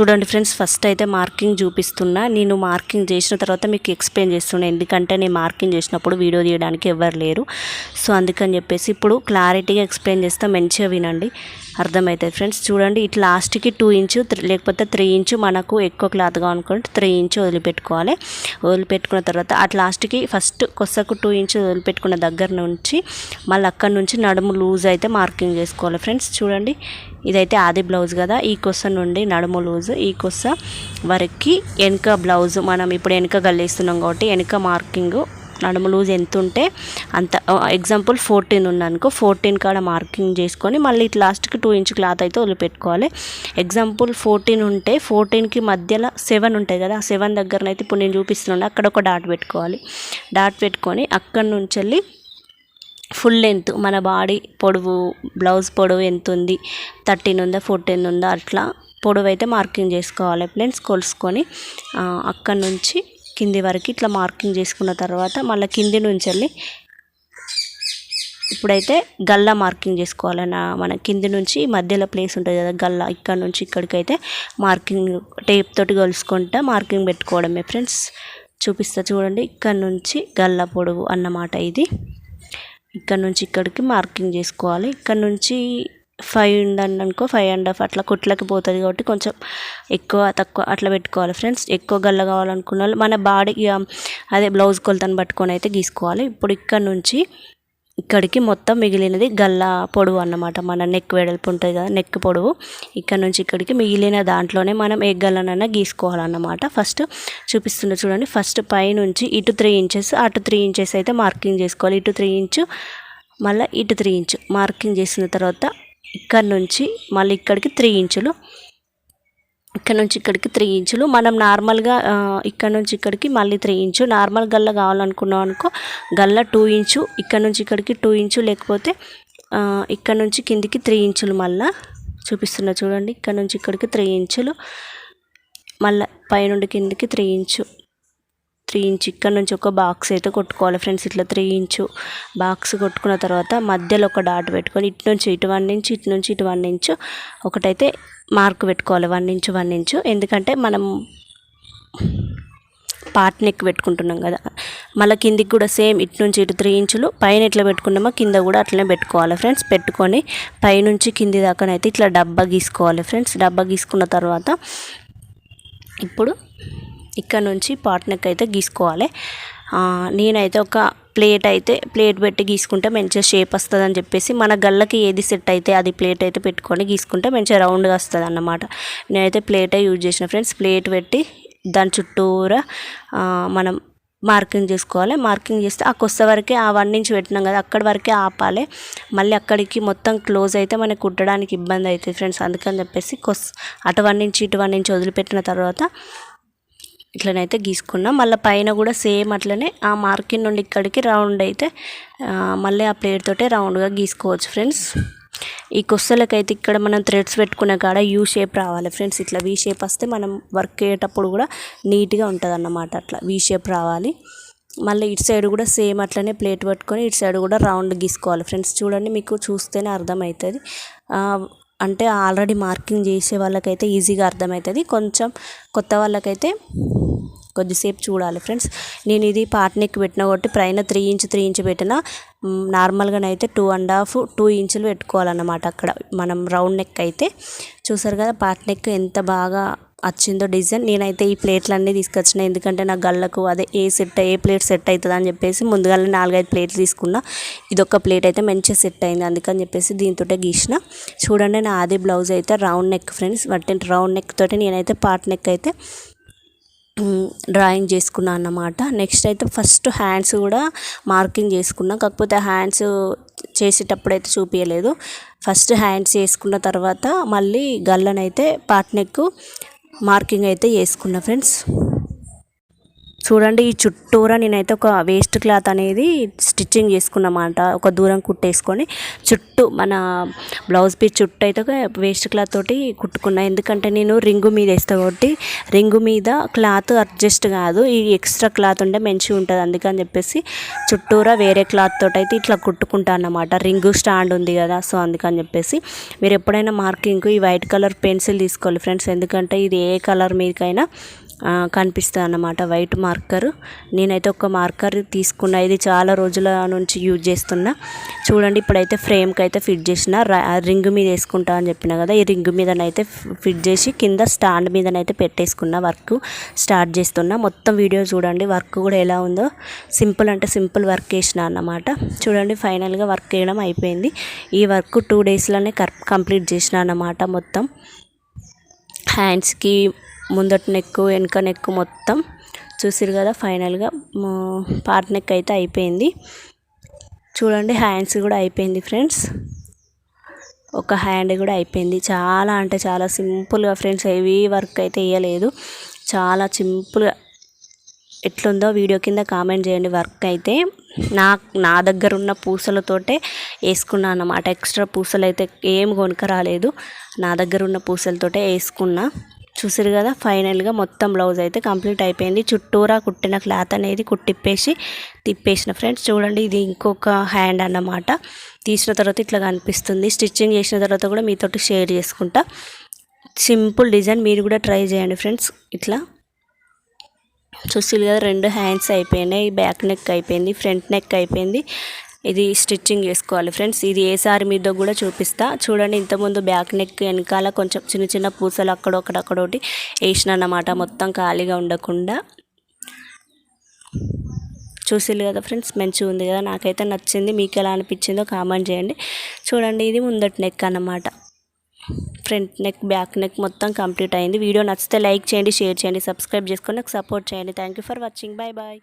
చూడండి friends first అయితే marking చూపిస్తున్నా. నేను మార్కింగ్ చేసిన తర్వాత మీకు ఎక్స్ప్లెయిన్ చేస్తున్నా. ఎందుకంటే నేను మార్కింగ్ చేసినప్పుడు వీడియో తీయడానికి ఎవరు లేరు. సో అందుకని చెప్పేసి ఇప్పుడు క్లారిటీగా ఎక్స్ప్లెయిన్ చేస్తే మంచిగా వినండి. అర్థమవుతుంది ఫ్రెండ్స్. చూడండి ఇట్లా లాస్ట్కి టూ ఇంచు లేకపోతే త్రీ ఇంచు మనకు ఎక్కువ క్లాత్ అనుకుంటే త్రీ ఇంచు వదిలిపెట్టుకోవాలి. వదిలిపెట్టుకున్న తర్వాత అట్ లాస్ట్కి ఫస్ట్ కొసకు టూ ఇంచు వదిలిపెట్టుకున్న దగ్గర నుంచి మళ్ళీ అక్కడ నుంచి నడుము లూజ్ అయితే మార్కింగ్ చేసుకోవాలి ఫ్రెండ్స్. చూడండి ఇదైతే ఆది బ్లౌజ్ కదా ఈ కొస నుండి నడుము లూజ్ ఈ కొస వరకు వెనుక బ్లౌజ్ మనం ఇప్పుడు వెనుక గల్లేస్తున్నాం కాబట్టి వెనుక మార్కింగ్ నడుము లూజ్ ఎంత ఉంటే అంత ఎగ్జాంపుల్ ఫోర్టీన్ ఉందనుకో ఫోర్టీన్ కాడ మార్కింగ్ చేసుకొని మళ్ళీ ఇట్లా లాస్ట్కి టూ ఇంచ్ క్లాత్ అయితే వదిలిపెట్టుకోవాలి. ఎగ్జాంపుల్ ఫోర్టీన్ ఉంటే ఫోర్టీన్కి మధ్యలో సెవెన్ ఉంటాయి కదా సెవెన్ దగ్గరనైతే ఇప్పుడు నేను చూపిస్తున్నాను అక్కడ ఒక డాట్ పెట్టుకోవాలి. డాట్ పెట్టుకొని అక్కడి నుంచి వెళ్ళి ఫుల్ లెంత్ మన బాడీ పొడవు బ్లౌజ్ పొడవు ఎంత ఉంది థర్టీన్ ఉందా ఫోర్టీన్ ఉందా అట్లా పొడవు అయితే మార్కింగ్ చేసుకోవాలి. ఫ్రెండ్స్ కొలుసుకొని అక్కడి నుంచి కింది వరకు ఇట్లా మార్కింగ్ చేసుకున్న తర్వాత మళ్ళీ కింది నుంచి వెళ్ళి ఇప్పుడైతే గల్లా మార్కింగ్ చేసుకోవాలన్నా మన కింది నుంచి మధ్యలో ప్లేస్ ఉంటుంది కదా గల్లా ఇక్కడ నుంచి ఇక్కడికైతే మార్కింగ్ టేప్ తోటి కలుసుకుంటా మార్కింగ్ పెట్టుకోవడమే ఫ్రెండ్స్ చూపిస్తా చూడండి ఇక్కడ నుంచి గల్లా పొడవు అన్నమాట ఇది. ఇక్కడ నుంచి ఇక్కడికి మార్కింగ్ చేసుకోవాలి. ఇక్కడ నుంచి ఫైవ్ ఉందని అనుకో ఫైవ్ అండ్ హాఫ్ అట్లా కుట్లకి పోతుంది కాబట్టి కొంచెం ఎక్కువ తక్కువ అట్లా పెట్టుకోవాలి ఫ్రెండ్స్ ఎక్కువ గల్ల కావాలనుకున్న వాళ్ళు మన బాడీ అదే బ్లౌజ్ కొలతను పట్టుకొని అయితే గీసుకోవాలి. ఇప్పుడు ఇక్కడ నుంచి ఇక్కడికి మొత్తం మిగిలినది గల్ల పొడవు అన్నమాట. మన నెక్ వెడల్పు ఉంటుంది కదా నెక్ పొడవు. ఇక్కడ నుంచి ఇక్కడికి మిగిలిన దాంట్లోనే మనం ఏ గల్లనైనా గీసుకోవాలన్నమాట. ఫస్ట్ చూపిస్తున్న చూడండి ఫస్ట్ పై నుంచి ఇటు త్రీ ఇంచెస్ అటు త్రీ ఇంచెస్ అయితే మార్కింగ్ చేసుకోవాలి. ఇటు త్రీ ఇంచు మళ్ళీ ఇటు త్రీ ఇంచు మార్కింగ్ చేసిన తర్వాత ఇక్కడ నుంచి మళ్ళీ ఇక్కడికి త్రీ ఇంచులు. ఇక్కడ నుంచి ఇక్కడికి త్రీ ఇంచులు. మనం నార్మల్గా ఇక్కడ నుంచి ఇక్కడికి మళ్ళీ త్రీ ఇంచు. నార్మల్ గల్ల కావాలనుకున్నాం అనుకో గల్ల టూ ఇంచు. ఇక్కడ నుంచి ఇక్కడికి టూ ఇంచు. లేకపోతే ఇక్కడ నుంచి కిందికి త్రీ ఇంచులు మళ్ళీ. చూపిస్తున్నా చూడండి. ఇక్కడ నుంచి ఇక్కడికి త్రీ ఇంచులు. మళ్ళీ పైనుండి కిందికి త్రీ ఇంచు. త్రీ ఇంచ్ ఇక్కడ నుంచి ఒక బాక్స్ అయితే కొట్టుకోవాలి ఫ్రెండ్స్ ఇట్లా త్రీ ఇంచు బాక్స్ కొట్టుకున్న తర్వాత మధ్యలో ఒక డాట్ పెట్టుకొని ఇటు నుంచి ఇటు వన్ ఇంచు ఇటు నుంచి ఇటు వన్ ఇంచు ఒకటైతే మార్క్ పెట్టుకోవాలి వన్ ఇంచు వన్ ఇంచు ఎందుకంటే మనం పార్ట్ నెక్ పెట్టుకుంటున్నాం కదా. మళ్ళీ కిందికి కూడా సేమ్ ఇటు నుంచి ఇటు త్రీ ఇంచులు పైన ఎట్లా పెట్టుకున్నామో కింద కూడా అట్లనే పెట్టుకోవాలి ఫ్రెండ్స్ పెట్టుకొని పైనుంచి కింది దాకానైతే ఇట్లా డబ్బా గీసుకోవాలి ఫ్రెండ్స్ డబ్బా గీసుకున్న తర్వాత ఇప్పుడు ఇక్కడ నుంచి పాట్ అయితే గీసుకోవాలి నేనైతే ఒక ప్లేట్ అయితే ప్లేట్ పెట్టి గీసుకుంటే మంచిగా షేప్ వస్తుంది అని చెప్పేసి మన గల్లకి ఏది సెట్ అయితే అది ప్లేట్ అయితే పెట్టుకొని గీసుకుంటే మంచిగా రౌండ్గా వస్తుంది అన్నమాట నేనైతే ప్లేటే యూజ్ చేసిన ఫ్రెండ్స్ ప్లేట్ పెట్టి దాని చుట్టూరా మనం మార్కింగ్ చేసుకోవాలి. మార్కింగ్ చేస్తే ఆ కొత్త వరకే ఆ వన్ ఇంచ్ పెట్టినాం కదా అక్కడి వరకే ఆపాలి. మళ్ళీ అక్కడికి మొత్తం క్లోజ్ అయితే మనకి కుట్టడానికి ఇబ్బంది అవుతుంది ఫ్రెండ్స్. అందుకని చెప్పేసి కొస్ అటు వన్ ఇంచ్ ఇటు వన్ ఇంచ్ వదిలిపెట్టిన తర్వాత ఇట్లనైతే గీసుకున్నాం. మళ్ళీ పైన కూడా సేమ్ అట్లనే ఆ మార్కింగ్ నుండి ఇక్కడికి రౌండ్ అయితే మళ్ళీ ఆ ప్లేట్ తోటే రౌండ్గా గీసుకోవచ్చు ఫ్రెండ్స్. ఈ కొస్సలకైతే ఇక్కడ మనం థ్రెడ్స్ పెట్టుకున్న కాడ యూ షేప్ రావాలి ఫ్రెండ్స్. ఇట్లా వీ షేప్ వస్తే మనం వర్క్ అయ్యేటప్పుడు కూడా నీట్గా ఉంటుంది అన్నమాట అట్లా వీ షేప్ రావాలి. మళ్ళీ ఇటు సైడ్ కూడా సేమ్ అట్లనే ప్లేట్ పట్టుకొని ఇటు సైడ్ కూడా రౌండ్ గీసుకోవాలి ఫ్రెండ్స్. చూడండి మీకు చూస్తేనే అర్థమవుతుంది. అంటే ఆల్రెడీ మార్కింగ్ చేసే వాళ్ళకైతే ఈజీగా అర్థమవుతుంది. కొంచెం కొత్త వాళ్ళకైతే కొద్దిసేపు చూడాలి ఫ్రెండ్స్. నేను ఇది పార్ట్ నెక్ పెట్టిన కాబట్టి పైన త్రీ ఇంచ్ త్రీ ఇంచ్ పెట్టిన నార్మల్గానైతే టూ అండ్ హాఫ్ టూ ఇంచులు పెట్టుకోవాలన్నమాట అక్కడ. మనం రౌండ్ నెక్ అయితే. చూసారు కదా పార్ట్ నెక్ ఎంత బాగా వచ్చిందో డిజైన్. నేనైతే ఈ ప్లేట్లన్నీ తీసుకొచ్చిన. ఎందుకంటే నా గల్లకు అదే ఏ సెట్ ఏ ప్లేట్ సెట్ అవుతుంది అని చెప్పేసి ముందుగా నాలుగైదు ప్లేట్లు తీసుకున్నా. ఇదొక ప్లేట్ అయితే మంచిగా సెట్ అయింది. అందుకని చెప్పేసి దీంతో గీసిన. చూడండి నా ఆది బ్లౌజ్ అయితే రౌండ్ నెక్ ఫ్రెండ్స్. వాటి రౌండ్ నెక్ తోటి నేనైతే పార్ట్ నెక్ అయితే డ్రాయింగ్ చేసుకున్నాను అన్నమాట. నెక్స్ట్ అయితే ఫస్ట్ హ్యాండ్స్ కూడా మార్కింగ్ చేసుకున్నా. కాకపోతే హ్యాండ్స్ చేసేటప్పుడు అయితే చూపించలేదు ఫస్ట్ హ్యాండ్స్ వేసుకున్న తర్వాత మళ్ళీ గల్లనైతే పాట్నెక్ మార్కింగ్ అయితే వేసుకున్నా ఫ్రెండ్స్. చూడండి ఈ చుట్టూరా నేనైతే ఒక వేస్ట్ క్లాత్ అనేది స్టిచ్చింగ్ చేసుకున్నమాట. ఒక దూరం కుట్టేసుకొని చుట్టూ మన బ్లౌజ్ పీస్ చుట్టూ అయితే ఒక వేస్ట్ క్లాత్ తోటి కుట్టుకున్నా. ఎందుకంటే నేను రింగు మీద వేస్తా కాబట్టి రింగు మీద క్లాత్ అడ్జస్ట్ కాదు. ఈ ఎక్స్ట్రా క్లాత్ ఉంటే మంచిగా ఉంటుంది. అందుకని చెప్పేసి చుట్టూరా వేరే క్లాత్ తోటి అయితే ఇట్లా కుట్టుకుంటా అన్నమాట. రింగు స్టాండ్ ఉంది కదా సో అందుకని చెప్పేసి మీరు ఎప్పుడైనా మార్కింగ్ ఈ వైట్ కలర్ పెన్సిల్ తీసుకోవాలి ఫ్రెండ్స్ ఎందుకంటే ఇది ఏ కలర్ మీదకైనా కనిపిస్తుంది అన్నమాట వైట్ మార్కర్. నేనైతే ఒక మార్కర్ తీసుకున్న ఇది చాలా రోజుల నుంచి యూజ్ చేస్తున్నా. చూడండి ఇప్పుడైతే ఫ్రేమ్కి అయితే ఫిట్ చేసిన రింగ్ మీద వేసుకుంటా అని చెప్పిన కదా ఈ రింగ్ మీదనైతే ఫిట్ చేసి కింద స్టాండ్ మీదనైతే పెట్టేసుకున్న వర్క్ స్టార్ట్ చేస్తున్నా. మొత్తం వీడియో చూడండి వర్క్ కూడా ఎలా ఉందో. సింపుల్ అంటే సింపుల్ వర్క్ వేసిన అన్నమాట. చూడండి ఫైనల్గా వర్క్ వేయడం అయిపోయింది. ఈ వర్క్ టూ డేస్లోనే కంప్లీట్ చేసిన అన్నమాట మొత్తం. హ్యాండ్స్కి ముందట నెక్ వెనక నెక్ మొత్తం చూసిరు కదా ఫైనల్గా. పార్ట్ నెక్ అయితే అయిపోయింది. చూడండి హ్యాండ్స్ కూడా అయిపోయింది ఫ్రెండ్స్. ఒక హ్యాండ్ కూడా అయిపోయింది. చాలా అంటే చాలా సింపుల్గా ఫ్రెండ్స్ హెవీ వర్క్ అయితే వేయలేదు చాలా సింపుల్గా ఎట్లుందో వీడియో కింద కామెంట్ చేయండి. వర్క్ అయితే నా నా దగ్గర ఉన్న పూసలతోటే వేసుకున్నా అన్నమాట. ఎక్స్ట్రా పూసలు అయితే ఏం కొనుక రాలేదు. నా దగ్గర ఉన్న పూసలతోటే వేసుకున్నా. చూసారు కదా ఫైనల్గా మొత్తం బ్లౌజ్ అయితే కంప్లీట్ అయిపోయింది. చుట్టూరా కుట్టిన క్లాత్ అనేది కుట్టిప్పేసి తిప్పేసిన ఫ్రెండ్స్. చూడండి ఇది ఇంకొక హ్యాండ్ అన్నమాట. తీసిన తర్వాత ఇట్లా కనిపిస్తుంది. స్టిచ్చింగ్ చేసిన తర్వాత కూడా మీతోటి షేర్ చేసుకుంటా. సింపుల్ డిజైన్ మీరు కూడా ట్రై చేయండి ఫ్రెండ్స్. ఇట్లా చూసి కదా రెండు హ్యాండ్స్ అయిపోయినాయి. బ్యాక్ నెక్ అయిపోయింది ఫ్రంట్ నెక్ అయిపోయింది. ఇది స్టిచ్చింగ్ చేసుకోవాలి ఫ్రెండ్స్. ఇది ఏ సారి మీద కూడా చూపిస్తా. చూడండి ఇంతకుముందు బ్యాక్ నెక్ వెనకాల కొంచెం చిన్న చిన్న పూసలు అక్కడొకటి వేసిన అన్నమాట మొత్తం ఖాళీగా ఉండకుండా. చూసిల్లు కదా ఫ్రెండ్స్ మంచిగా ఉంది కదా. నాకైతే నచ్చింది. మీకు ఎలా అనిపించిందో కామెంట్ చేయండి. చూడండి ఇది ముందటి నెక్ అన్నమాట. ఫ్రంట్ నెక్ బ్యాక్ నెక్ మొత్తం కంప్లీట్ అయింది. వీడియో నచ్చితే లైక్ చేయండి షేర్ చేయండి సబ్స్క్రైబ్ చేసుకొని నాకు సపోర్ట్ చేయండి. Thank you for watching. Bye bye